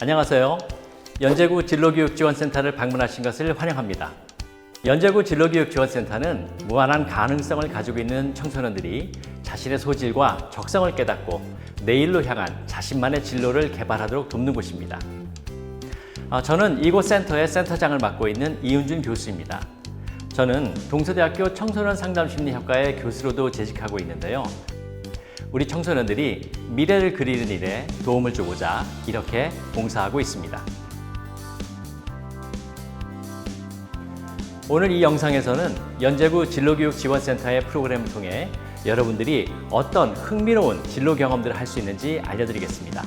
안녕하세요. 연제구 진로교육지원센터를 방문하신 것을 환영합니다. 연제구 진로교육지원센터는 무한한 가능성을 가지고 있는 청소년들이 자신의 소질과 적성을 깨닫고 내일로 향한 자신만의 진로를 개발하도록 돕는 곳입니다. 아, 저는 이곳 센터의 센터장을 맡고 있는 이윤준 교수입니다. 저는 동서대학교 청소년 상담심리학과의 교수로도 재직하고 있는데요. 우리 청소년들이 미래를 그리는 일에 도움을 주고자 이렇게 봉사하고 있습니다. 오늘 이 영상에서는 연제구 진로교육지원센터의 프로그램을 통해 여러분들이 어떤 흥미로운 진로 경험들을 할 수 있는지 알려드리겠습니다.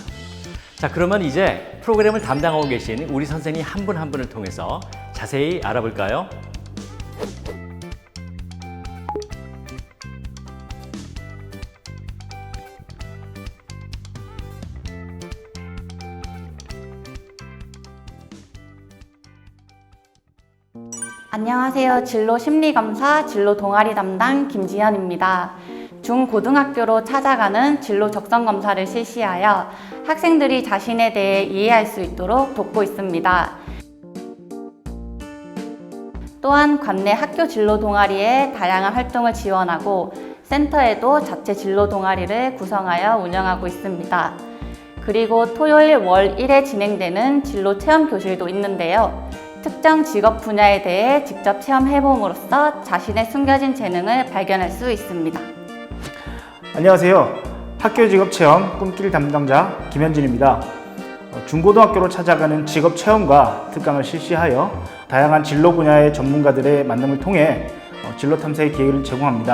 자, 그러면 이제 프로그램을 담당하고 계신 우리 선생님 한 분한 분을 통해서 자세히 알아볼까요? 안녕하세요. 진로 심리검사 진로 동아리 담당 김지현입니다. 중고등학교로 찾아가는 진로 적성 검사를 실시하여 학생들이 자신에 대해 이해할 수 있도록 돕고 있습니다. 또한 관내 학교 진로 동아리에 다양한 활동을 지원하고 센터에도 자체 진로 동아리를 구성하여 운영하고 있습니다. 그리고 토요일 월 1회 진행되는 진로 체험 교실도 있는데요. 특정 직업 분야에 대해 직접 체험해봄으로써 자신의 숨겨진 재능을 발견할 수 있습니다. 안녕하세요. 학교 직업 체험 꿈길 담당자 김현진입니다. 어, 중고등학교로 찾아가는 직업 체험과 특강을 실시하여 다양한 진로 분야의 전문가들의 만남을 통해 어, 진로 탐색의 기회를 제공합니다.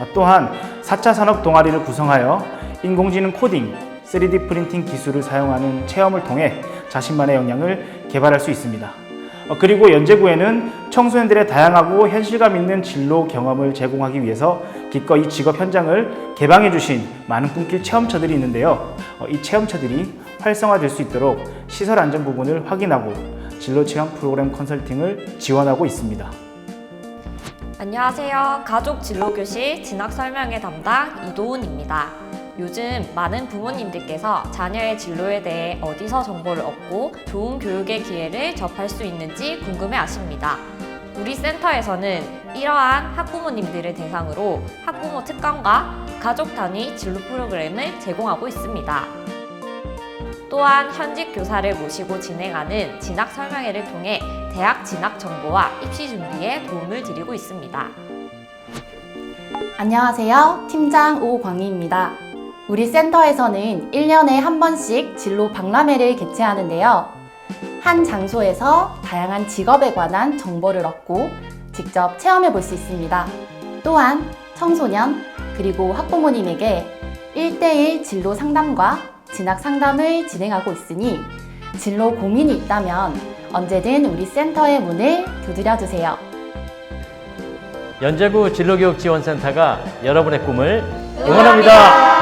아, 또한 4차 산업 동아리를 구성하여 인공지능 코딩, 3D 프린팅 기술을 사용하는 체험을 통해 자신만의 역량을 개발할 수 있습니다. 어, 그리고 연제구에는 청소년들의 다양하고 현실감 있는 진로 경험을 제공하기 위해서 기꺼이 직업 현장을 개방해 주신 많은 꿈길 체험처들이 있는데요. 어, 이 체험처들이 활성화될 수 있도록 시설 안전 부분을 확인하고 진로 체험 프로그램 컨설팅을 지원하고 있습니다. 안녕하세요. 가족 진로 교실 진학 설명회 담당 이도훈입니다. 요즘 많은 부모님들께서 자녀의 진로에 대해 어디서 정보를 얻고 좋은 교육의 기회를 접할 수 있는지 궁금해 하십니다. 우리 센터에서는 이러한 학부모님들을 대상으로 학부모 특강과 가족 단위 진로 프로그램을 제공하고 있습니다. 또한 현직 교사를 모시고 진행하는 진학 설명회를 통해 대학 진학 정보와 입시 준비에 도움을 드리고 있습니다. 안녕하세요. 팀장 오광희입니다. 우리 센터에서는 1년에 한 번씩 진로 박람회를 개최하는데요. 한 장소에서 다양한 직업에 관한 정보를 얻고 직접 체험해 볼 수 있습니다. 또한 청소년 그리고 학부모님에게 1대1 진로 상담과 진학 상담을 진행하고 있으니 진로 고민이 있다면 언제든 우리 센터의 문을 두드려 주세요. 연제구 진로교육지원센터가 여러분의 꿈을 응원합니다.